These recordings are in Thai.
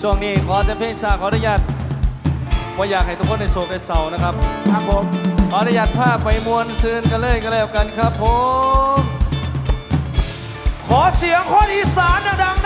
ช่วงนี้ขอจะเพลงชาขออนุญาตว่าอยากให้ทุกคนในโซกในเศานะครับครับผมขออนุญาตภาพไปมวนซืนกันเลยกันแล้วกันครับผม ขอเสียงคนอีสานดัง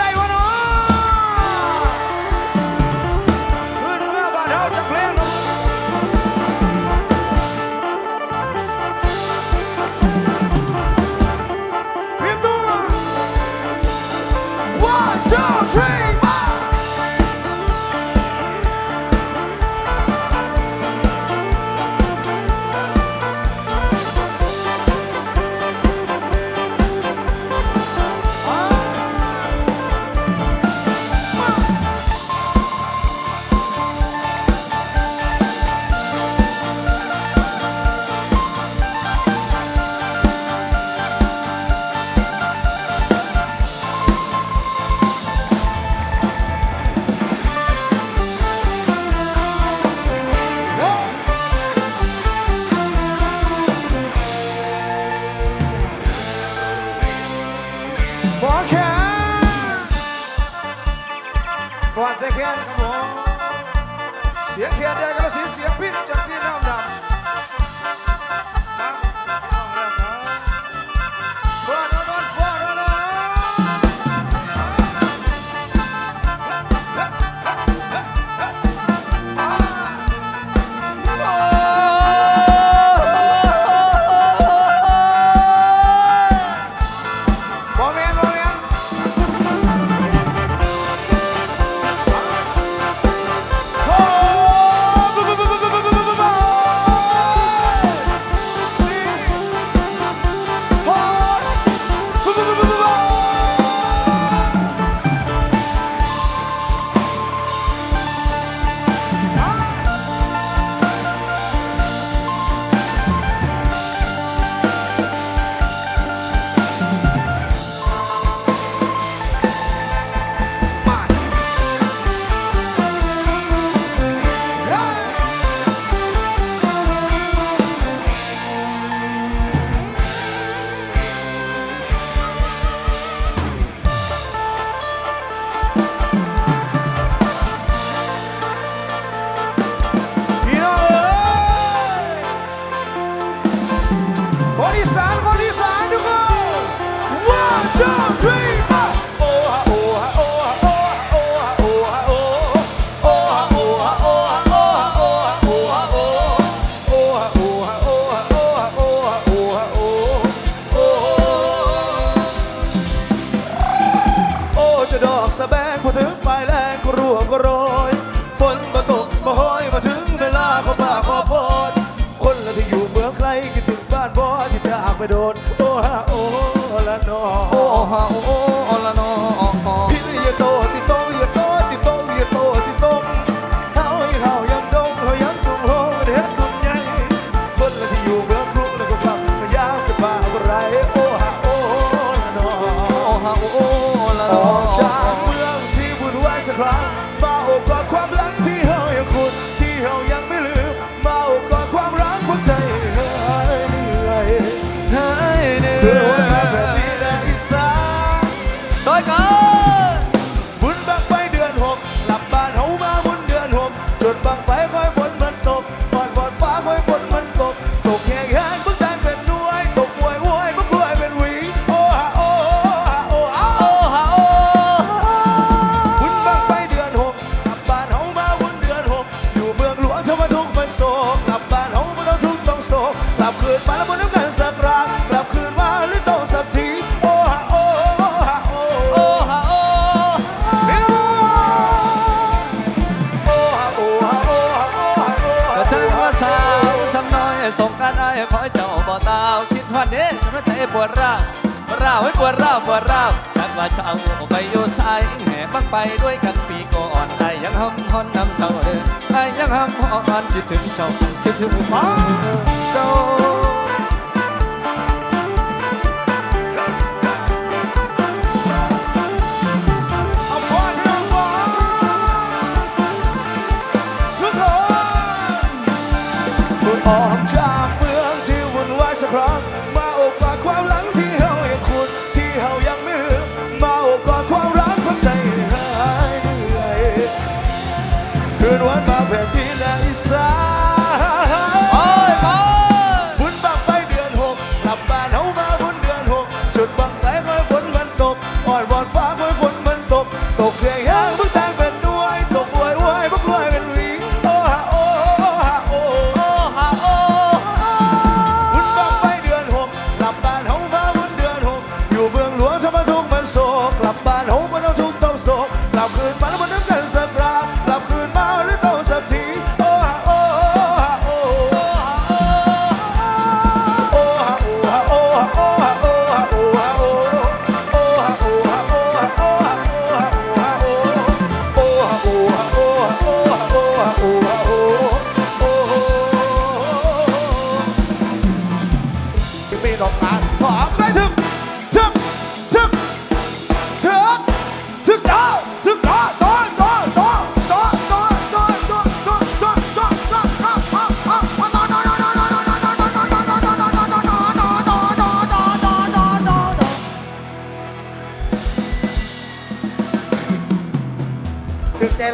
ือไปแล้วกรัวกรวมานไอ้พ่อเจ้าบ่ตาวคิดฮอดเด้จนใจปวดร้าวปวดร้าวให้ปวดร้าวปวดร้าวจักว่าเจ้าไปอยู่ไสแห่บังไปด้วยกันปีก่อนไอ้ยังหำฮอนนำเจ้าเด้อไอ้ยังหำฮอนคิดถึงเจ้าคิดถึงฟ้าเจ้า ออกจาก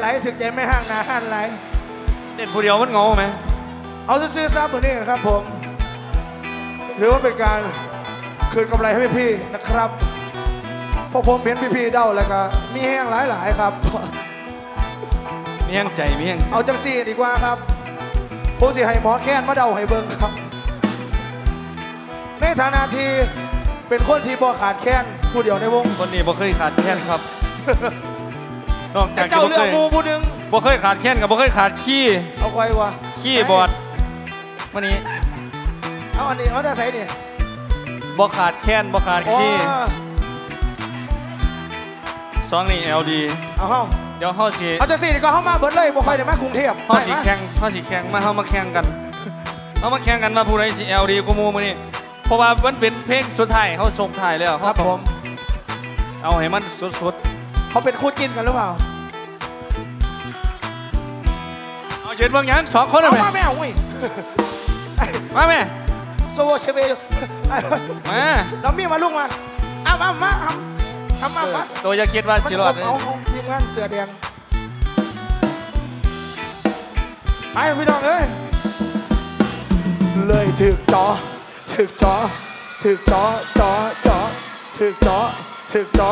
ลายถึงใจไม่ห่างนาห่านไหลเด็นผู้เดียวมันเงาไหมเอาซื้อๆซะเหมือนนี้นะครับผม หรือว่าเป็นการคืนกำไรให้พี่ๆนะครับพราผมเห็นพี่ๆเด้าแล้วก็มีแห้งหลายๆครับ เมี่ยงใจเมี่ยงเอาจังซี่ดีกว่าครับผมสิให้หมอแค้นมาเดาให้เบิ่งครับ ในฐานะที่เป็นคนที่บ่ขาดแค้นผู้เดียวในวง คนนี้บ่เคยขาดแค้นครับ จากเจ้าเลือกมูผู้หนึงบ่เคยขาดแค้นกับบ่เคยขาดขี้ เอาไว้วะขี้บอดวันนี้เอาอันนี้เขาจะใส่นี่บ่ขาดแค้นบ่ขาดขี้ซองนี่ LD เอาเฮาเดี๋ยวเฮาสิเอาจังสี่นี่ก็เฮามาเบิดเลยบ่ค่อยได้มากรุงเทพเฮาสิแข่งเฮาสิแข่งมาเฮามาแข่งกันเฮามาแข่งกันมาผู้ใดสิ LD กูมูมื้นี่เพราะว่ามันเป็นเพลงสุดท้ายเขาส่งท้ายแล้วครับผมเอาให้มันสุดๆ เขาเป็นคู่จิ้นกันหรือเปล่าเอายืนบางอย่างสองคนเอาเลยมาแม่โอ้ยมาแม่โซเชเวอยู่มาน้อมี่มาลุกมาอ้าวมามาทำาวมามาตัวจะคิดว่าสิรอดเลยเอาของทีมงานเสือแดงไอ้พี่น้องเอ้ยเลยถึกจอถึกจอถึกจอจอจอถึกจอถึกจอ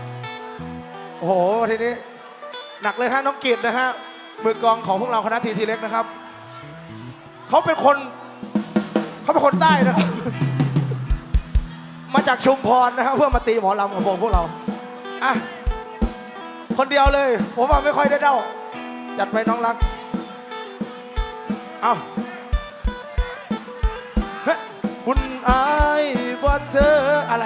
โอ้โหทีนี้ หนักเลยฮะน้องกีดนะฮะมือกองของพวกเราคณะทีทีเล็กนะครับเขาเป็นคนเขาเป็นคนใต้นะมาจากชุมพรนะครับ เพื่อมาตีหมอลำของวงพวกเราอะคนเดียวเลย ผมว่าไม่ค่อยได้เด้า จัดไปน้องรัก เอาบุญอายว่าเธออะไร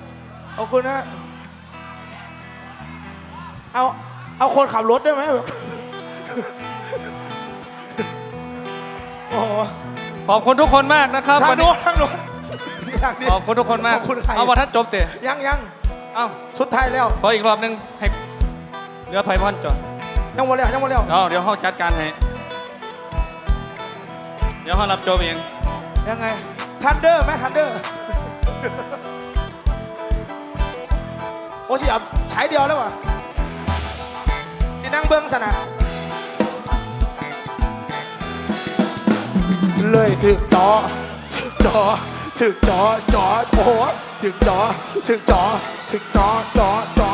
ขอบคุณนะเอาเอาคนขับรถได้ไหมแบบโอ้โหขอบคุณทุกคนมากนะครับทางวันโน้นี้นทางโน้นทางนี้ ขอบคุณทุกคนมากขอบคุณใคร เอาวันทัดจบเตะยังยังเอ้าสุดท้ายแล้ว ขออีกรอบหนึงให้เรือไฟมอนจอดยังหมดแล้วยังหมดแล้วเอาเดี๋ยวเขาจัดการให้เดี๋ยวเขารับโจบเองยังไงทันเดอร์ไหมทันเดอร์โอ้สิเอาใช้เดียวแล้ววะสินั่งเบิ้งสนะเลยถึกจอถึกจอถึกจอจอโอ้โหถึกจอถึกจอถึกจอจอจอ